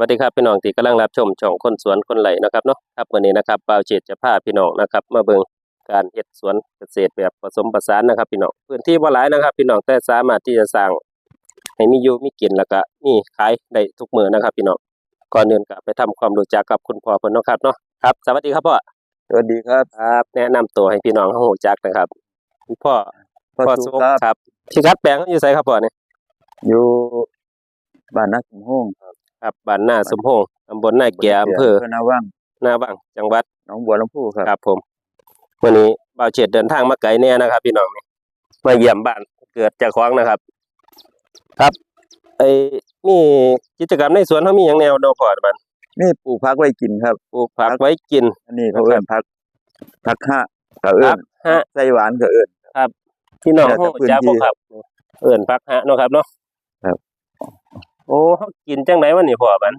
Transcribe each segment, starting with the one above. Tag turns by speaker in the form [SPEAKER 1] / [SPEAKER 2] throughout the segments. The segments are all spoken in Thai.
[SPEAKER 1] วัสดีครับพี่น้องที่กำลังรับชมช่องคนสวนคนไหลนะครับเนาะครับวันนี้นะครับบ่าวเจตจะพาพี่น้องนะครับ มาเบิ่งการเฮ็ดสวนเกษตรแบบผสมผสานนะครับพี่น้องพื้นที่บ่หลายนะครับ พี่น้องแต่สามารถที่จะสร้างให้มีอยู่มีกินแล้วก็มีขายได้ทุกมื้อนะครับ พี่น้องก่อนอื่นก็ไปทำความรู้จักกับคุณพ่อเพิ่นเนาะครับเนาะครับสวัสดีครับพ่อ
[SPEAKER 2] สวัสดีครับ
[SPEAKER 1] ครับ แนะนำตัวให้พี่น้องเฮารู้จักนะครับคุณพ่อ
[SPEAKER 2] พ่อ
[SPEAKER 1] พ่อ
[SPEAKER 2] สุ
[SPEAKER 1] สุ
[SPEAKER 2] ข
[SPEAKER 1] ข
[SPEAKER 2] ครับ
[SPEAKER 1] ครับที่คัดแปลงเขาอยู่ไสครับพ่อเนี่ย
[SPEAKER 2] อยู่บ้านนาสมโฮง
[SPEAKER 1] ครับ บ้านนาสมโฮงตำบลนาแก่อำเภอ
[SPEAKER 2] อนาว่าง
[SPEAKER 1] นาบังจังหวัด
[SPEAKER 2] หนองบัวลำพูครับ
[SPEAKER 1] ครับผมวันนี้บ่าวเฉียดเดินทางมาไกลแน่นะครับ พี่น้องนี่มาเยี่ยมบ้านเกิดเจากของนะครับ ครับไอ้มีกิจกรรมในสวนเขามีอย่างแนวโดพอดมัน
[SPEAKER 2] นี่ปลูกพักไว้กินครับ
[SPEAKER 1] ปลูกผักไว้กิน
[SPEAKER 2] อันนี้เขาเอิ้นพักพักห้าเขาเอิ้
[SPEAKER 1] ครั
[SPEAKER 2] น
[SPEAKER 1] บฮะ
[SPEAKER 2] ไส้หวานเขาเอิ้น
[SPEAKER 1] พี่น้อง
[SPEAKER 2] แล้วแต่
[SPEAKER 1] เขา
[SPEAKER 2] พื้น
[SPEAKER 1] จะ
[SPEAKER 2] ที่
[SPEAKER 1] บ่ครับ เอิ่นผักฮะเนาะครับเนาะ
[SPEAKER 2] ครับ
[SPEAKER 1] โอ้เขากินจังไดวะนี่พ่อมัน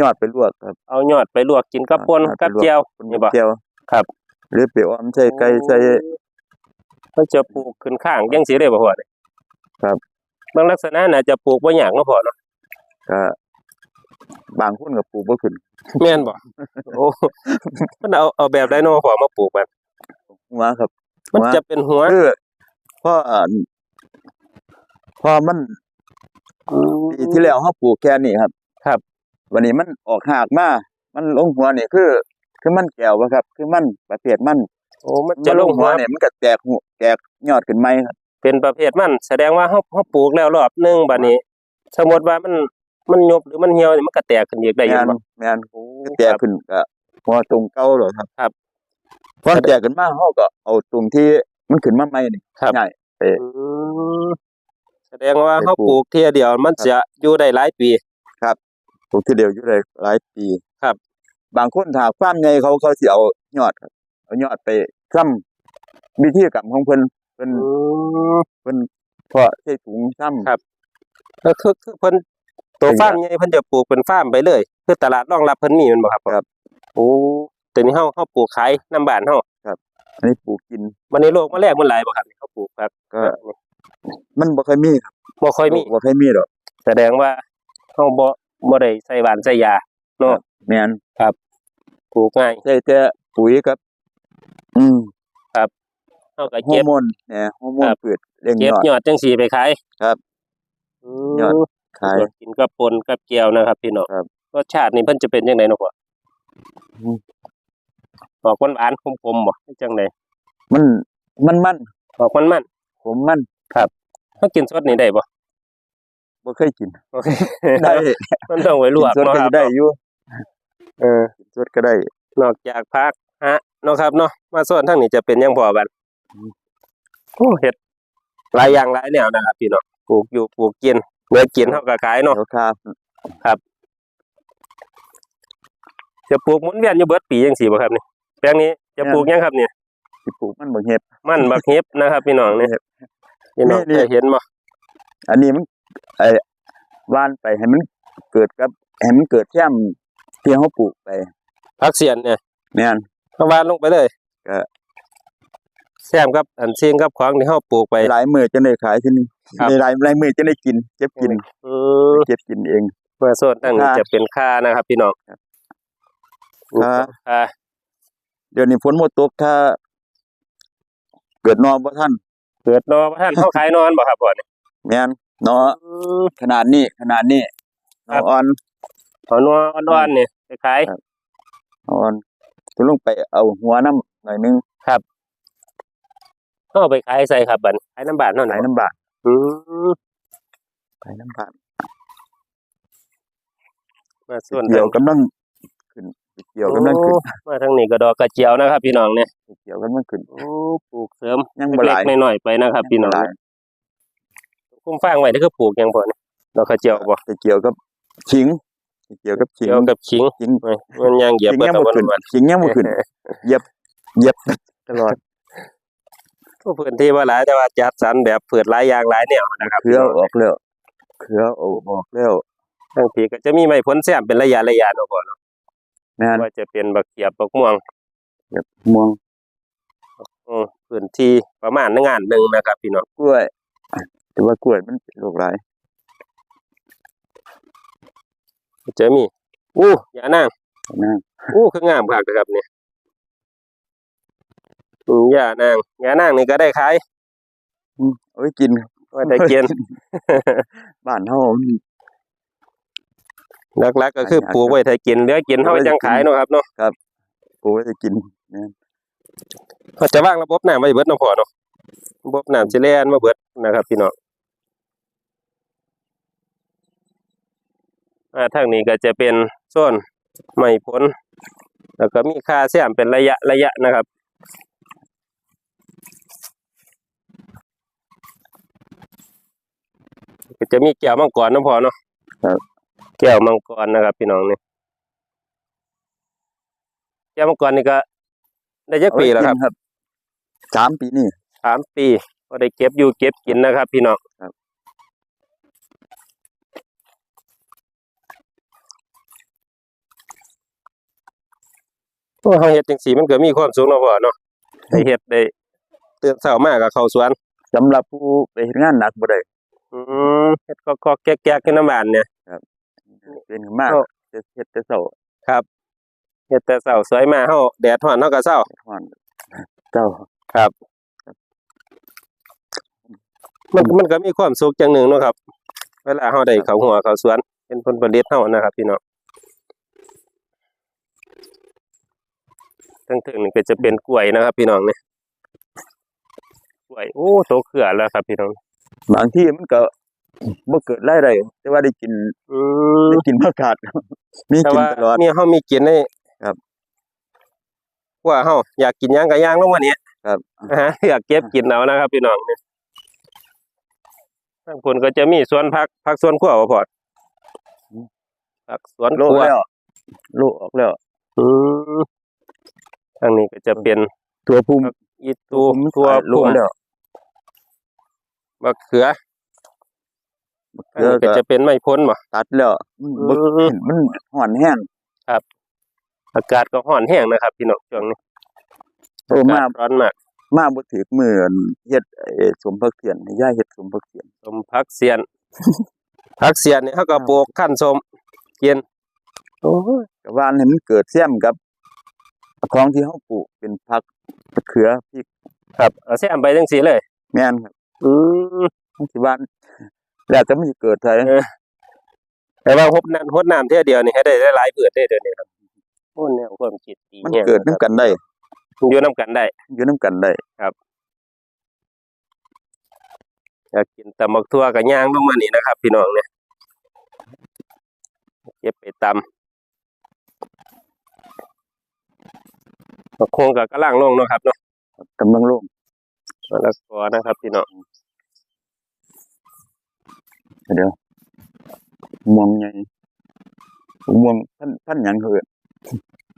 [SPEAKER 2] ยอดไปลวกครับ
[SPEAKER 1] เอายอดไปลวกกินกับปน
[SPEAKER 2] เอาไป
[SPEAKER 1] กับ
[SPEAKER 2] ลวก
[SPEAKER 1] เจียว
[SPEAKER 2] คน
[SPEAKER 1] นี่บ่
[SPEAKER 2] เจียว
[SPEAKER 1] ครับ
[SPEAKER 2] หรือไปอ้อมใส่ไก่ใส่
[SPEAKER 1] เขาจะปลูกขึ้นข้างจังซี่ได้บ่พ่อนี่
[SPEAKER 2] ครับ
[SPEAKER 1] บางลักษณะน่าจะปลูกบ่ยากเนาะพ่อเนาะ
[SPEAKER 2] ก็บางคนก็ปลูกบ่ขึ้น
[SPEAKER 1] แม่นบ่โอ้มันเอาเอาแบบไดโนพ่อมาปลูกมัน
[SPEAKER 2] หัวครับ
[SPEAKER 1] มัน
[SPEAKER 2] หัว
[SPEAKER 1] จะเป็นหัว
[SPEAKER 2] คือพออ่าพอมัน ปีที่แล้วเฮาปลูกแค่นี้ครับ
[SPEAKER 1] ครับ
[SPEAKER 2] วันนี้มันออกหากมามันลงหัวนี่คือ คือมันแก้วบ่ครับ คือมันประเภทมัน
[SPEAKER 1] โอ้มันจะลงหัว
[SPEAKER 2] เนี่ยมันก็แตกหัวแตกยอดขึ้นใหม่ครับ
[SPEAKER 1] เป็นประเภทมัน แสดงว่าเฮาเฮาปลูกแล้วรอบหนึงบัดนี้ สมมติว่ามันมันยบหรือมันเหี่ยวนี่มันก็แตกขึ้นอีกได้อยู่
[SPEAKER 2] แม่น
[SPEAKER 1] บ่
[SPEAKER 2] แม่นแตกขึ้นก็หัวตรงเก่าหรอครับ
[SPEAKER 1] ครับ
[SPEAKER 2] พอแตกขึ้นมาเฮาก็เอาตรงที่มันขึ้นมาใหม่นี่
[SPEAKER 1] ครับ
[SPEAKER 2] ง่าย
[SPEAKER 1] อืม แสดงว่า
[SPEAKER 2] ไป
[SPEAKER 1] เฮา
[SPEAKER 2] ปลูก
[SPEAKER 1] ปลูกเที่ยเดียวมันจะอยู่ได้หลายปี
[SPEAKER 2] ปลูกทีเดียวอยู่ได้หลายปี
[SPEAKER 1] ครับ
[SPEAKER 2] บางคนถ้าฟาร์มใหญ่เขาเขาสิเอายอดครับเอายอดไปซ้ำวิธีกรรมของเพิ่นเพิ่น
[SPEAKER 1] อืม
[SPEAKER 2] เพิ่นเพาะใส่ถุงซ้ำ
[SPEAKER 1] ครับก็คือคือเพิ่นตัวฟาร์มใหญ่เพิ่นจะปลูกเป็นฟาร์มไปเลยคือตลาดรองรับเพิ่นมีแมันบ่ครับ
[SPEAKER 2] ครับ
[SPEAKER 1] โอ้แต่นี่เฮาเฮาปลูกขายนํบ้านเฮา
[SPEAKER 2] อันนี้ปลูกกิน
[SPEAKER 1] วันนี้โลกแมลงมันหลายบ่ครับนี่เขาปลูกครับ
[SPEAKER 2] ก็ มันบ่ค่อยมีครับ
[SPEAKER 1] บ่ค่อยมี
[SPEAKER 2] บ่ค่อยมีดอก
[SPEAKER 1] แสดงว่าเฮาบ่บ่ได้ใส่หวานใส่ยาเนาะ
[SPEAKER 2] แม่น
[SPEAKER 1] ปลูกง่าย
[SPEAKER 2] ใส่แต่ปุ๋ยครับ อืม
[SPEAKER 1] เฮาก็
[SPEAKER 2] ฮอ
[SPEAKER 1] เก็บ
[SPEAKER 2] ร์โมนเนี่ยฮอร์โมน
[SPEAKER 1] ครับ
[SPEAKER 2] พืชเลี้ยง
[SPEAKER 1] เก็บ
[SPEAKER 2] ยอด
[SPEAKER 1] ยอดจังสีไปขาย
[SPEAKER 2] ครับ
[SPEAKER 1] อืม
[SPEAKER 2] ยอด ขาย
[SPEAKER 1] กินกับปนกับเกี๊ยวนะครับพี่น้อง
[SPEAKER 2] ครับ
[SPEAKER 1] รสชาตินี่เพิ่นจะเป็นจังไดเนาะพ่อ
[SPEAKER 2] อืม
[SPEAKER 1] ออกหวานๆคมๆบ่จังได
[SPEAKER 2] มันมันมัน
[SPEAKER 1] ออกมัน
[SPEAKER 2] ขมมัน
[SPEAKER 1] ๆถ้ากินสดนี่ได้บ่
[SPEAKER 2] บ่เคยกิน
[SPEAKER 1] โอเค
[SPEAKER 2] ได้
[SPEAKER 1] มันต้องไว้ลวก
[SPEAKER 2] กินสด
[SPEAKER 1] เนาะ
[SPEAKER 2] ก็
[SPEAKER 1] ครับ
[SPEAKER 2] ได้อยู่
[SPEAKER 1] เออ
[SPEAKER 2] กินสดก็ได้
[SPEAKER 1] นอกจากพักฮะเนาะครับเนาะมาส่วนทางนี้จะเป็นหยังพอบัด
[SPEAKER 2] อืม
[SPEAKER 1] โอ้เฮ็ดหลายอย่างหลายแนวนะครับพี่น้องปลูกอยู่ปลูกกินเมื่อกินเฮาก็ขายเนาะ
[SPEAKER 2] เดี๋ยวค่า
[SPEAKER 1] จะปลูกหมุนเวียนอยู่เบิดปีจังซี่บ่ครับนี่แปลงนี้จะปลูกหยังครับเนี่ย
[SPEAKER 2] สิปลูกมันบ่เฮ็ด
[SPEAKER 1] มันบักเห็บนะครับพี่น้องนี่พี่ น้อง
[SPEAKER 2] นี่
[SPEAKER 1] เคยเห็นบ่
[SPEAKER 2] อันนี้มันไอ้หว่านไปให้มันเกิดกับให้มันเกิดแค่มที่เฮาปลูกไป
[SPEAKER 1] ผักเสียนเนี่ย
[SPEAKER 2] แม่น
[SPEAKER 1] เขาวานลงไปเลย
[SPEAKER 2] ก็
[SPEAKER 1] แซมกับอันเสียงกับของที่เฮาปลูกไป
[SPEAKER 2] หลายมื้อจะได้ขายที่นี่
[SPEAKER 1] ครับ
[SPEAKER 2] หลายหลายมื้อจะได้กิน เก็บกิน
[SPEAKER 1] อืม
[SPEAKER 2] เก็บกินเอง
[SPEAKER 1] เมื่อโซนตั้งนี้
[SPEAKER 2] ค่า
[SPEAKER 1] จะเป็นค่านะครับ พี่น้อง
[SPEAKER 2] ค่า
[SPEAKER 1] ค่า
[SPEAKER 2] เดี๋ยวนี้ฝนบ่ตกถ้า เกิดนอบ่ทัน
[SPEAKER 1] เกิดนอบ่ท่านเขาขายนอนบ่ครับพ่อนี่
[SPEAKER 2] แม่นนอ
[SPEAKER 1] อืม
[SPEAKER 2] ขนาดนี้ขนาดนี้น
[SPEAKER 1] ครั
[SPEAKER 2] อบอ่อน
[SPEAKER 1] เอานออ่อนๆนี่ไปขาย
[SPEAKER 2] ครับอ่อนจะลงไปเอาหัวน้ำหน่อยนึง
[SPEAKER 1] เฮาเอาไปขายใส่ครับบัดขายน้ำบาทเนาะ
[SPEAKER 2] ไหลน้ำบาก
[SPEAKER 1] อืม
[SPEAKER 2] ไหลน้ำบาก
[SPEAKER 1] มาส่วน
[SPEAKER 2] เกี่ยวกำลังขึ้น เกี่ยวกำลังขึ้น
[SPEAKER 1] โอ้มาทางนี้ก็ดอกกระเจียวนะครับ พี่น้องเนี่ย
[SPEAKER 2] เกี่ยวกำลังขึ้น
[SPEAKER 1] โอ้ปลูกเสริม
[SPEAKER 2] ยังบ่ห
[SPEAKER 1] เล็
[SPEAKER 2] ลากย
[SPEAKER 1] ๆน้อยๆไปนะครับ พี่น้อง
[SPEAKER 2] หลาย
[SPEAKER 1] คุ้มฟางไว้นี่คือปลูกหยังบ่เนี่ยดอกกระเจียวบ่
[SPEAKER 2] ไปเกี่ยวกับขิงไปเกี่ยวกับขิง
[SPEAKER 1] เกี่ยวกับขิง
[SPEAKER 2] ขิง
[SPEAKER 1] เอ้ยมันยังเหยียบ
[SPEAKER 2] ขิง
[SPEAKER 1] เบิด
[SPEAKER 2] ยัง
[SPEAKER 1] ตะ
[SPEAKER 2] บ่
[SPEAKER 1] วัน
[SPEAKER 2] ขึ้น
[SPEAKER 1] วัน
[SPEAKER 2] ขิงยังบ่ขึ้นเหยียบเหยียบตลอด
[SPEAKER 1] ก็พื้นที่ว่าหลายแต่ว่าจัดสรรแบบพืชหลายอย่างหลายแนวนะครับ
[SPEAKER 2] เครือออกแล้วเครือเอาออกแล้ว
[SPEAKER 1] บางทีก็จะมีไม้ผลแซมเป็นระยะระยะเนาะพ่อเนาะ
[SPEAKER 2] แม่น
[SPEAKER 1] ว่าจะเป็นบักเขียบบักม่วง
[SPEAKER 2] ม่วง
[SPEAKER 1] อืมพื้นที่ประมาณงานหนึงนะครับพี่น้อง
[SPEAKER 2] กล้วยแต่ว่ากล้วยมันเป็นโรคหลาย
[SPEAKER 1] จะมีอู้ยานาง
[SPEAKER 2] นะ
[SPEAKER 1] อู้คืองามคักเลยครับเนี่ยอืมยานางยานางนี่ก็ได้ขาย
[SPEAKER 2] เอาไว้กิน
[SPEAKER 1] ว่าได้กิน
[SPEAKER 2] บ้านเฮามัน
[SPEAKER 1] หลักๆก็คือปลูกไว้ถ้ากินเหลือกินเฮาจังขายเนาะครับเนาะ
[SPEAKER 2] ปลูกไว้จะกิน
[SPEAKER 1] เขาจะวางระบบน้ำไว้เบิดเนาะพ่อเนาะระบบน้ำสิแล่นมาเบิดนะครับ พี่น้องอ่าทางนี้ก็จะเป็นโซนไม้ผลแล้วก็มีค่าแซมเป็นระยะระยะนะครับก็จะมีแก้วมังกรเนาะพ่อเนาะ
[SPEAKER 2] ครับ
[SPEAKER 1] แก้วมังกรนะครับ พี่น้องนี่แก้วมังกรนี่ก็ ได้จักปีแล้วครับ
[SPEAKER 2] เอาไกินสามปีนี่
[SPEAKER 1] สามปีก็ได้เก็บอยู่เก็บกินนะครับ พี่น้อง
[SPEAKER 2] ครับ
[SPEAKER 1] โอ้เฮาเฮ็ดจังซี่มันก็มีความสุขเนาะพ่อเนาะได้เฮ็ดได้ตื่นเช้ามาก็เข้าสวน
[SPEAKER 2] สำหรับผู้ไปเฮ็ดงานหนักบ่ได้
[SPEAKER 1] อืมเฮ็ดก็ๆแก๊กๆขึ้นน้ำบานเนี่ย
[SPEAKER 2] เป็นมาก
[SPEAKER 1] เอา
[SPEAKER 2] จะเฮ็ดแต่เช้า
[SPEAKER 1] ครับเฮ็ดแต่เช้าสวยมาเฮาแดดร้อนเฮาก็เช้า
[SPEAKER 2] ฮ้อนเจ้า
[SPEAKER 1] มันมันก็มีความสุขจังหนึ่งเนาะครับ เวลาเฮาได้เข้าหัวเข้าสวน เป็นผลผลิตเฮานะครับ พี่น้องทั้งถึงนี่ก็จะเป็นกล้วยนะครับ พี่น้องเนี่ยกล้วยโอ้โตเขือแล้วครับ พี่น้อง
[SPEAKER 2] บางที่มันก็ บ่เกิดรายได้แต่ว่าได้กิน
[SPEAKER 1] อืม
[SPEAKER 2] ได้กินผักกาด มี
[SPEAKER 1] แต่
[SPEAKER 2] กิน
[SPEAKER 1] ว่า
[SPEAKER 2] ตลอด
[SPEAKER 1] มีเฮามีกินได้
[SPEAKER 2] ครับ
[SPEAKER 1] ว่าเฮาอยากกินหยังก็ย่างลงมานี้
[SPEAKER 2] ครับ
[SPEAKER 1] นะฮะอยากเก็บกินเอานะครับพี่น้องเนี่ยทางคนก็จะมีสวนผักผักสวนครัวบ่พอดผักสวน
[SPEAKER 2] โล
[SPEAKER 1] ครัว
[SPEAKER 2] แล้วโลออกแล้ว
[SPEAKER 1] อืมทางนี้ก็จะเป็น
[SPEAKER 2] ตัวภูมิ
[SPEAKER 1] อีตูตัว
[SPEAKER 2] โล
[SPEAKER 1] พุ่ม
[SPEAKER 2] แล้ว
[SPEAKER 1] มะเขืออัน
[SPEAKER 2] เดี๋ยว
[SPEAKER 1] นี้ก็
[SPEAKER 2] ก็
[SPEAKER 1] จะเป็นไม้พ้นบ่
[SPEAKER 2] ตัดแล้วมันบ่
[SPEAKER 1] อืม
[SPEAKER 2] เห็นมันห่อนแห้ง
[SPEAKER 1] อากาศก็ร้อนแห้งนะครับ พี่น้องช่วงนี้
[SPEAKER 2] โอ้มา
[SPEAKER 1] อากศร้อนมาก
[SPEAKER 2] มาบ่ถึกมื้ออั่นเฮ็ดไอ้สมพักเสียนให้ย่าเฮ็ดสมพักเสียน
[SPEAKER 1] สมพักเสียนพักเสียนนี่เขาก็ปลูกขั้นสมกินโอ้ย
[SPEAKER 2] ก็ว่านให้มันเกิดแซมกับของที่เฮาปลูกเป็นผักมะเขือพริก
[SPEAKER 1] ครับเอาแซมไปจังซี่เลย
[SPEAKER 2] แม่นครับ
[SPEAKER 1] อืม
[SPEAKER 2] มันสิว่าน แล้วแต่มันสิเกิดใส่
[SPEAKER 1] แต่ว่าหดน้ำหดน้ำเท่ยเดียวนี่ให้ได้หลายๆพืชได้เดี๋ยวนี้ครับโอ้แนวความคิดดี
[SPEAKER 2] มัน
[SPEAKER 1] แฮง
[SPEAKER 2] เกิดนํกันได้
[SPEAKER 1] อยู่นํกันได้
[SPEAKER 2] อยู่นํกันได้
[SPEAKER 1] อยากกินตำบักทั่วกับย่างลงมานี่นะครับ พี่น้องเนี่ยเก็บไปตำบักโคงกับกระล่างลงเนาะครับเนาะ
[SPEAKER 2] กำลังลง
[SPEAKER 1] มะละกอนะครับ พี่น้อง
[SPEAKER 2] เดี๋ยวม่วงใหญ่ม่วงท่านท่านหยังเขาเอิ้น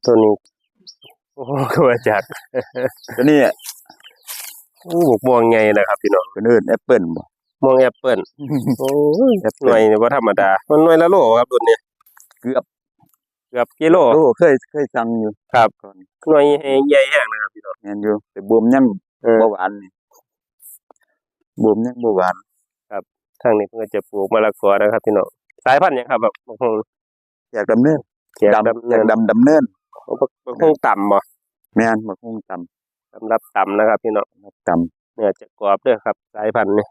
[SPEAKER 1] ตัวนี้โอ้ก็มาจาก
[SPEAKER 2] ตัวนี้
[SPEAKER 1] โอ้บกม่วงไงนะครับพี่น้อง
[SPEAKER 2] เพิ่นเอิ้นแอปเปิ้ลบ่
[SPEAKER 1] ม่วงแอปเปิ้ลโอ้ย
[SPEAKER 2] แอป
[SPEAKER 1] ห
[SPEAKER 2] เปิ้
[SPEAKER 1] น่
[SPEAKER 2] ล
[SPEAKER 1] วยนี่บ่ธรรมดา มันหน่วยละโลครับรุ่นนี้
[SPEAKER 2] เกือบ
[SPEAKER 1] เกือบกิโล
[SPEAKER 2] โอ้เคยเคยสั่งอยู่
[SPEAKER 1] ครับ
[SPEAKER 2] ก่อน
[SPEAKER 1] หน่วยใหญ่แห้งนะครับพี่น้อง
[SPEAKER 2] แม่นอยู่แต่บวมยัง
[SPEAKER 1] เออ
[SPEAKER 2] บ่หวานนี่บวมยังบ่หวาน
[SPEAKER 1] ทางนี้เพิ่นก็จะปลูกมะละกอนะครับพี่น้องสายพันธุ์หยังครับแบบบักฮง
[SPEAKER 2] อยากดำเนิน
[SPEAKER 1] แขก
[SPEAKER 2] ดำ
[SPEAKER 1] ดำ
[SPEAKER 2] อยาก
[SPEAKER 1] เนิน
[SPEAKER 2] ดำดำเนิน
[SPEAKER 1] บักบักฮงต่ำบ่
[SPEAKER 2] แม่นบักฮุงต่ำ
[SPEAKER 1] สำหรับต่ำนะครับ พี่น้อง
[SPEAKER 2] ต่ำ
[SPEAKER 1] เนื้อจะกรอบเด้อครับ สายพันธุ์นี่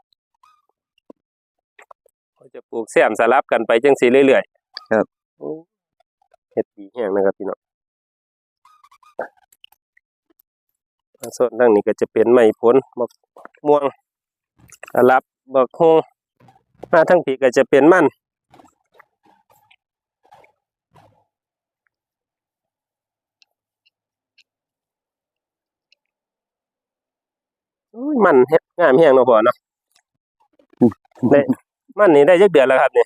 [SPEAKER 1] เขาจะปลูกแซมสลับกันไปจังซี่เรื่อยๆ
[SPEAKER 2] ครับ
[SPEAKER 1] โอ้เฮ็ดดีแห้งนะครับพี่น้องส่วนทางนี้ก็จะเป็นไม้ผลมะม่วงสลับบักฮง มาทั้งปีก็จะเป็นมันอุ้ยมันเฮ็ดงามแฮงเนาะพ่อเนาะได้มันนี่ได้จักเดือนแล้วครับนี่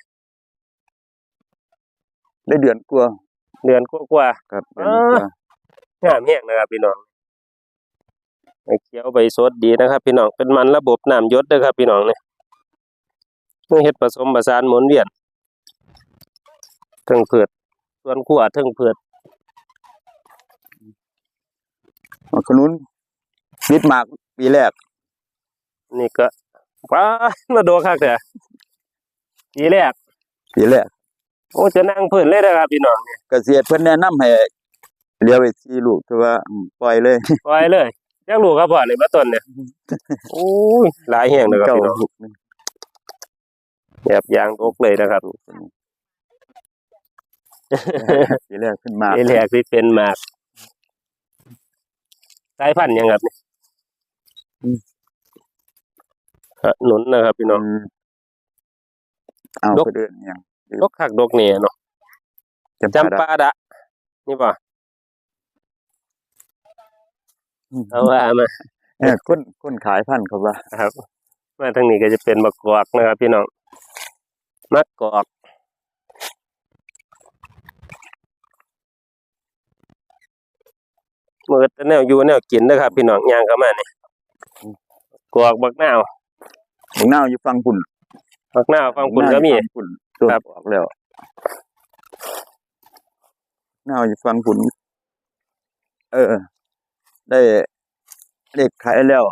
[SPEAKER 2] ได้เดือนกว่า
[SPEAKER 1] เดือนกว่า
[SPEAKER 2] ครับเดือนกว่า
[SPEAKER 1] ๆงามแฮงนะครับพี่น้องใบเขียวใบสดดีนะครับ พี่น้องเป็นมันระบบน้ำหยศเด้อครับพี่น้องนี่ต้ องเฮ็ดผสมผสานหมุนเวียนเทั้งพืชส่วนขัวเทั้งพืช
[SPEAKER 2] มะขนุนนิดมากปีแรก
[SPEAKER 1] นี่ก็ว้ามาโดคักเด้อปีแรก
[SPEAKER 2] ปีแรก
[SPEAKER 1] โอ้จะนั่งพื้นเลยนะครับพี่น้องเนี่ย
[SPEAKER 2] เกษตรเพิ่นแนะนำให้เลี้ยวไปสี่ลูกแต่ว่าอืมปล่อยเลย
[SPEAKER 1] ปล่อยเลยจักลูกครับพ่อนี่มาต้นเนี่ยโอ้ยหลายแห่งเลยครับ
[SPEAKER 2] เก้า
[SPEAKER 1] พี่น้อง
[SPEAKER 2] ลูกนี่
[SPEAKER 1] แบบยางตกเลยนะครับ
[SPEAKER 2] ทีแรกขึ้นมา
[SPEAKER 1] นี่แหลกที่เป็นหมากสายพันธุ์หยังครับนี่ขนุนนะครับพี่น้อง
[SPEAKER 2] อืมเอา
[SPEAKER 1] ดก
[SPEAKER 2] ไปเดินหยัง
[SPEAKER 1] ดกคักดกเนี่ยเนาะ
[SPEAKER 2] จำ
[SPEAKER 1] จำปาดะ นี่ป่ะเอาว่ามา
[SPEAKER 2] เออคนคนขายพันธุ์เขาว่า
[SPEAKER 1] ครับ มาทางนี้ก็จะเป็นมะกอกนะครับพี่น้อง มะกอกมือแนวอยู่แนวกินนะครับพี่น้องย่างเข้ามานี่กอกบักนาว
[SPEAKER 2] บักนาวอยู่ฟังปุ่น
[SPEAKER 1] บักนาวฟังคุณก็มี
[SPEAKER 2] บักนาวอยู่ฝั่งปุ่นต้น
[SPEAKER 1] ครับ
[SPEAKER 2] ออกแล้วนาวอยู่ฟังปุ่นเออ ได้เด็กขายแล้ว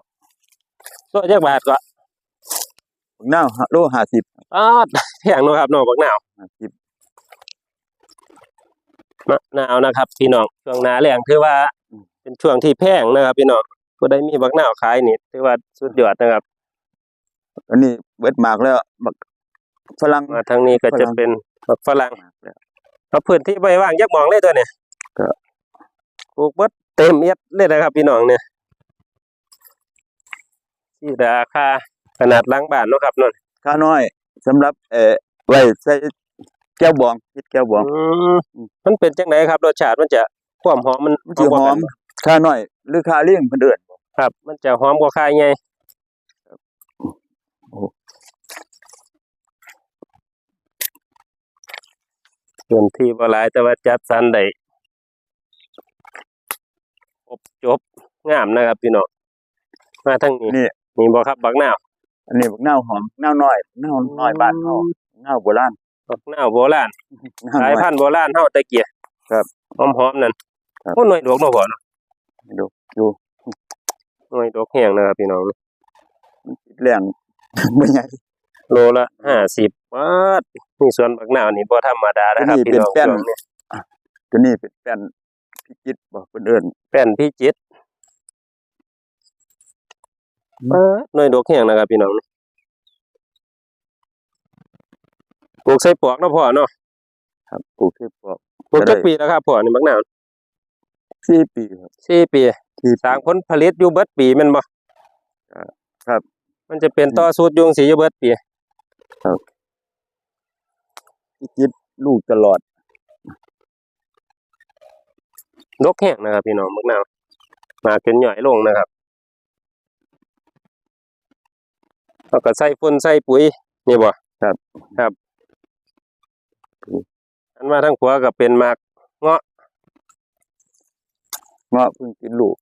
[SPEAKER 1] ตัวจักบาทก็
[SPEAKER 2] บักนาวโลห้าสิบ
[SPEAKER 1] อ้าดแพงเนาะครับเนาะบักนาว
[SPEAKER 2] ห้าสิบ
[SPEAKER 1] มะนาวนะครับพี่น้องช่วงหนาแรงคือว่า เป็นช่วงที่แพงนะครับ พี่น้องก็ได้มีบักนาวขายนี่ถือว่าสุดยอดนะครับ
[SPEAKER 2] อันนี้เบิดหมากแล้วบักฝรั่ง
[SPEAKER 1] มาทางนี้ก็จะเป็นบักฝรั่ง
[SPEAKER 2] หมากแล้ว
[SPEAKER 1] เอาพื้นที่ไปว่างยักมองเลยตัวเนี่ย
[SPEAKER 2] ก็
[SPEAKER 1] ปลูกเบิดเต็มเอียดเลยนะครับ พี่น้องเนี่ยที่ราคา ขนาดล้างบ้านเนาะครับนน
[SPEAKER 2] ข้าน้อยสำหรับเอ่อไว้ใส่แก้วบองคิดแก้วบอง
[SPEAKER 1] อืมมันเป็นจังไหนครับรสชาติมันจะความหอมมัน
[SPEAKER 2] มันสิหอมข้าน้อย หรือข้าเลี้ยงเพิ่นเอิ้น
[SPEAKER 1] ครับ มันจะหอมกว่าคายไง
[SPEAKER 2] โอ้
[SPEAKER 1] ส่วนที่บ่หลายแต่ว่าจัดสรรได้ครบจบงามนะครับพี่น้องมาทางนี้
[SPEAKER 2] นี่
[SPEAKER 1] นี่บ่ครับบักนาว
[SPEAKER 2] อันนี้บักนาวหอมนาวน้อยนาวน้อยบ้านเฮานาวโบราณ
[SPEAKER 1] บักนาวโบราณ
[SPEAKER 2] นาว
[SPEAKER 1] สา
[SPEAKER 2] น้
[SPEAKER 1] ย
[SPEAKER 2] อย
[SPEAKER 1] พันธุ์โบราณเฮาตะเกีย
[SPEAKER 2] ครับ
[SPEAKER 1] หอมๆนั่น
[SPEAKER 2] ครับ
[SPEAKER 1] โอ้หน่วยดอกเนาะพ่อเนาะ
[SPEAKER 2] ดูดู
[SPEAKER 1] หน่วยดอกแห้งนะครับพี่น้อง
[SPEAKER 2] แรงบ่ใหญ่
[SPEAKER 1] โลละ50บาทมีสวนบักนาวนี่บ่ธรรมดานะครับ
[SPEAKER 2] อันนี้
[SPEAKER 1] พี่น้อง
[SPEAKER 2] เป็นแป้น
[SPEAKER 1] ช่วงนี้
[SPEAKER 2] ตัวนี้เป็นแป้นพิจิตรบ่เพิ่นเอิ้น
[SPEAKER 1] แป้นพิจิต รเออหน่วยดอกแห้งนะครับพี่น้องปลูกใส่ปลอกเนาะพ่อเนาะ
[SPEAKER 2] ครับปลูกที่ปอก
[SPEAKER 1] ปลูก
[SPEAKER 2] ก็ได้
[SPEAKER 1] จักปีแล้วครับพ่อนี่บักนาว
[SPEAKER 2] 4ปีครับ
[SPEAKER 1] สี่ปี
[SPEAKER 2] สี่
[SPEAKER 1] สร้างผลผลิตอยู่เบิดปีแม่นบ่
[SPEAKER 2] ครับ
[SPEAKER 1] มันจะเป็นต่อสูตรยุงสีอยู่เบิดปี
[SPEAKER 2] พิจิตรลูกตลอด
[SPEAKER 1] ดกแห้งนะครับพี่น้องบักนาวมาจนหย่อยลงนะครับ แล้วก็ใส่ฝุ่นใส่ปุ๋ยนี่บ่
[SPEAKER 2] ครับ
[SPEAKER 1] ครับอันมาทางขวาก็เป็นหมาก
[SPEAKER 2] เงาะเพิ่งกินลูก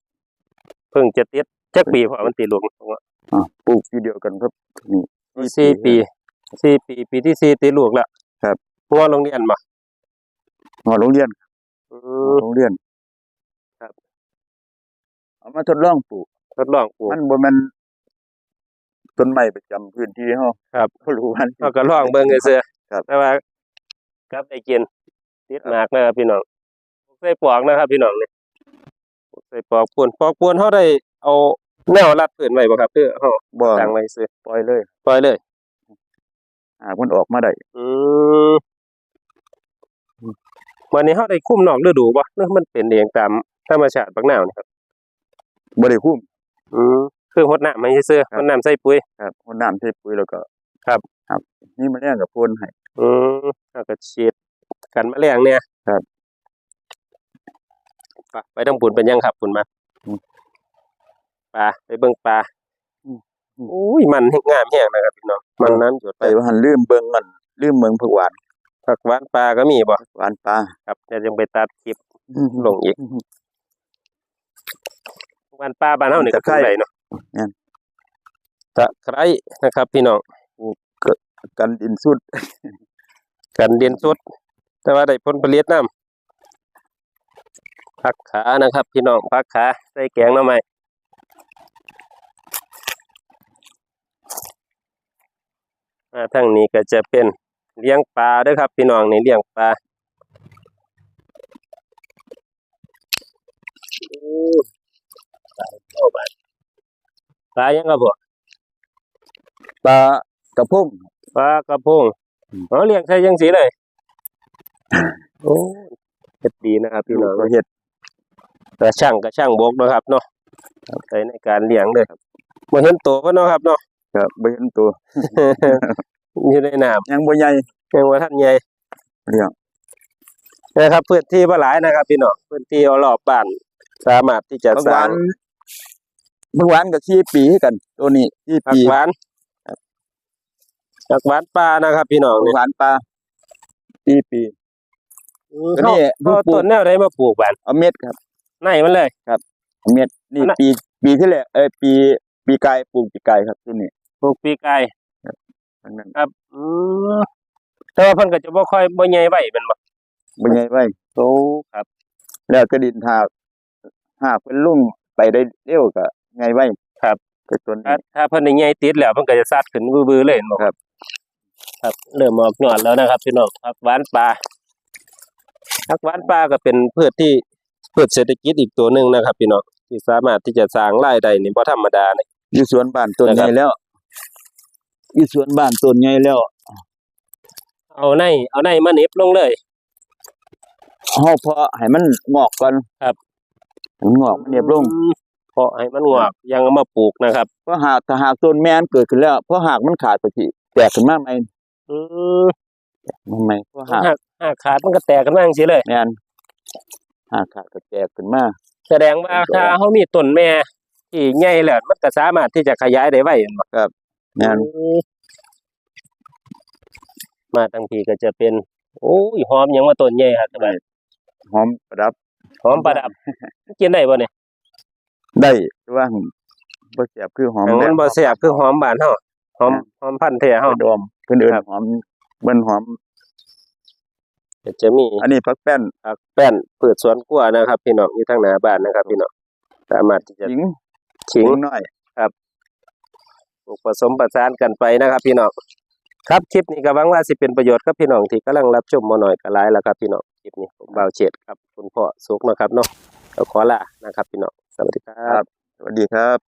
[SPEAKER 1] เพิ่งจะติดจักปีพอมันติดลูก
[SPEAKER 2] อ่าปลูกทีเดียวกันครับนี่
[SPEAKER 1] สี่ปีสี่ปีปีที่สี่ติดลูกแล้ว
[SPEAKER 2] ครับ
[SPEAKER 1] งัวโรงเรียนบ่
[SPEAKER 2] งอโรงเรียน
[SPEAKER 1] อื
[SPEAKER 2] งอ
[SPEAKER 1] ม
[SPEAKER 2] โรงเรียน
[SPEAKER 1] ครับ
[SPEAKER 2] เอามาทดลองปลูก
[SPEAKER 1] ทดลองปลูก
[SPEAKER 2] มันบ่แม่น ต้นไม้ประจำพื้นที่เฮา
[SPEAKER 1] ครับ
[SPEAKER 2] บ่รู้ว่า
[SPEAKER 1] เราก็ลองเบิ่งซื่อๆ
[SPEAKER 2] ครับ
[SPEAKER 1] แต่ว่าครับได้กินติดหมากนะครับพี่น้องใส่ปอกนะครับ พี่น้องนี่ใส่ปอกปวนปอกปวนเฮาได้เอาแนวรัดพื้นไว้บ่ครับเพื่อเฮา
[SPEAKER 2] บ่
[SPEAKER 1] ตั้งไว้ซื่อ
[SPEAKER 2] ปล่อยเลย
[SPEAKER 1] ปล่อยเลย
[SPEAKER 2] หากมันออกมาได้
[SPEAKER 1] อืมวันนี้เฮาได้คุมนอกฤดูบ่หรือมันเป็นเองตามธรรมชาติบักนาวนี่ครับ
[SPEAKER 2] บ่ได้คุ้ม
[SPEAKER 1] อืม คือรดน้ำให้ซื่อ
[SPEAKER 2] ครับ
[SPEAKER 1] รดน้ำใส่ปุ๋ย
[SPEAKER 2] ครับคนน้ำใส่ปุ๋ยแล้วก็
[SPEAKER 1] ครับ
[SPEAKER 2] ครับ นี่มันแรงกับพ่นให้
[SPEAKER 1] อืมแล้วก็ฉีดกันแมลงเนี่ย
[SPEAKER 2] ครับ
[SPEAKER 1] ไปไปต้องปุ่นเป็นยังครับปุ่นมา
[SPEAKER 2] อืม
[SPEAKER 1] ปลาไปเบิ่งปลา
[SPEAKER 2] อืมอืม
[SPEAKER 1] อุ้ยมันงามแห้งนะครับพี่น้องมันน้ำหยด
[SPEAKER 2] ไปว่าหันลืมเบิ่งมันลืมเบิ่งผักหวาน
[SPEAKER 1] ผักหวานปลาก็มีบ่
[SPEAKER 2] หวานปลา
[SPEAKER 1] ครับเดี๋ยวจะไปตัดคลิปลงอีกหวานปลาบ้านเฮานี่ก็
[SPEAKER 2] ตะไคร้
[SPEAKER 1] ปลูกได้เนาะ
[SPEAKER 2] แม่น
[SPEAKER 1] ตะไคร้นะครับ พี่น้อง
[SPEAKER 2] กันดินสุด
[SPEAKER 1] กันเดียนสดแต่ว่าได้ผลผลิตนํผักขานะครับ พี่น้องผักขาใส่แกงหน่อไม้อ่าทางนี้ก็จะเป็นเลี้ยงปลาเด้วยครับ พี่น้องนี่เลี้ยงปลาอู้ปลาเข้าบ้าน ปลายังครับบ่
[SPEAKER 2] ปลากระพง
[SPEAKER 1] ปลากระพง
[SPEAKER 2] อืม
[SPEAKER 1] เขาเลี้ยงใช่ยังสีเลยโอ้เฮ็ดดีนะครับพี่น้อง
[SPEAKER 2] ก็เฮ็ด
[SPEAKER 1] แต่ช่างก็ช่างบกเนาะครับเนาะใช้ในการเลี้ยงเลยครับบ่เห็นตัวก็เนาะครับเนาะ
[SPEAKER 2] ครับบ่เห็นตัว
[SPEAKER 1] อยู่ในน้
[SPEAKER 2] ยังบ่ใหญ่ำ
[SPEAKER 1] ยังว่าท่านใหญ่
[SPEAKER 2] เลี้ยง
[SPEAKER 1] นะครับพื้นที่บ่หลายนะครับ พี่น้องพื้นที่รอบบ้านสามารถที่จะ
[SPEAKER 2] ผัก
[SPEAKER 1] ส
[SPEAKER 2] ห
[SPEAKER 1] ร้าวา
[SPEAKER 2] งน ผักหวานก็4ปีคือกัน ตัวนี้4
[SPEAKER 1] ผัก
[SPEAKER 2] ปี
[SPEAKER 1] หวานผักหวานปลานะครับ พี่น้อง
[SPEAKER 2] ผัก
[SPEAKER 1] นี่
[SPEAKER 2] หวานปลา4ปี
[SPEAKER 1] อืม
[SPEAKER 2] ตัวนี้
[SPEAKER 1] เขา
[SPEAKER 2] เพิ่งปลูก
[SPEAKER 1] ต้นแนวใดมาปลูกบ้าน
[SPEAKER 2] เอาเม็ดครับ
[SPEAKER 1] ในมันเลย
[SPEAKER 2] เอาเม็ดนี่
[SPEAKER 1] อันนั้น
[SPEAKER 2] ปีปีที่แล้วเอ้ยปี ปีกายปลูกปีกายครับตัวนี้
[SPEAKER 1] ปลูกปีกาย
[SPEAKER 2] อันนั้น
[SPEAKER 1] ครับอืมแต่ว่าเพิ่นก็จะบ่ค่อยบ่ใหญ่ไว้แม่นบ่
[SPEAKER 2] บ่ใหญ่ไว้
[SPEAKER 1] โอ้ครับ
[SPEAKER 2] แล้วก็ดินหากหากเป็นลุ่งไปได้เร็วก็ ไงไว้
[SPEAKER 1] ครับ
[SPEAKER 2] ก็ตัว
[SPEAKER 1] ถ้า
[SPEAKER 2] นี้
[SPEAKER 1] ถ้าเพิ่นได้ใหญ่ติดแล้วเพิ่นก็จะซัดขึ้นบือๆเลยเห็นบ่
[SPEAKER 2] ครับ
[SPEAKER 1] ครับ เริ่มออกยอดแล้วนะครับพี่น้องผักหวานปลาผักหวานปลาก็เป็นพืชที่พืชเศรษฐกิจอีกตัวหนึงนะครับ พี่น้องที่สามารถที่จะสร้างรายได้นี่บ่ธรรมดาเลย
[SPEAKER 2] อยู่สวนบ้านต้น
[SPEAKER 1] นะครับ
[SPEAKER 2] ใหญ่แล้วอยู่สวนบ้านต้นใหญ่แล้ว
[SPEAKER 1] เอาในเอาในมาเหน็บลงเลย
[SPEAKER 2] เฮาเพาะให้มันงอกก่อน
[SPEAKER 1] ครับ
[SPEAKER 2] ให้มันงอกมันเรียบลง
[SPEAKER 1] อืมเพาะให้มันงอกยังเอามาปลูกนะครับ
[SPEAKER 2] เพราะหากถ้าหากต้นแม่นเกิดขึ้นแล้ว เพราะหากมันขาดไปทีแตกขึ้นมาใหม่
[SPEAKER 1] อืม
[SPEAKER 2] มันใหม่เพราะหาก
[SPEAKER 1] หากหากขาดมันก็แตกกันมาจังซี่เลย
[SPEAKER 2] แม่นหากขาดก็แตกขึ้นมา
[SPEAKER 1] แสดงว่าถ้าเฮามีต้นแม่ที่ใหญ่แล้วมันก็สามารถที่จะขยายได้ไว้เห็นบ่
[SPEAKER 2] แม่น
[SPEAKER 1] อืมมาทั้งทีก็จะเป็นโอ้ยหอมหยังว่าต้นใหญ่ครับสบาย
[SPEAKER 2] หอมประดับ
[SPEAKER 1] หอมประดับกินได้บ่เนี่ย
[SPEAKER 2] ได้แต่ว่าบ่แซ่บคือหอม
[SPEAKER 1] อันนั้นบ่แซ่บคือหอมบ้านเฮาหอมหอมพันธุ์แท้เฮา
[SPEAKER 2] เฮาดอมเพิ่นเอิ้น
[SPEAKER 1] ครับ
[SPEAKER 2] หอมเบิ่นหอม
[SPEAKER 1] ก็จะมี
[SPEAKER 2] อันนี้ผักแป้น
[SPEAKER 1] ผักแป้นพืชสวนครัวนะครับ พี่น้องอยู่ทางหน้าบ้านนะครับ พี่น้องสามารถที่จะ
[SPEAKER 2] หญิง
[SPEAKER 1] ขิง
[SPEAKER 2] น้อย
[SPEAKER 1] ปลูกผสมประสานกันไปนะครับ พี่น้องครับคลิปนี้ก็หวังว่าสิเป็นประโยชน์กับพี่น้องที่กำลังรับชมมาหน่อยก็หลายแล้วครับพี่น้องคลิปนี้ผมบ่าวเฉดครับ คุณพ่อสุกนะครับเนาะก็ ขอลานะครับพี่น้องสวัสดีครับ
[SPEAKER 2] สวัสดีครับ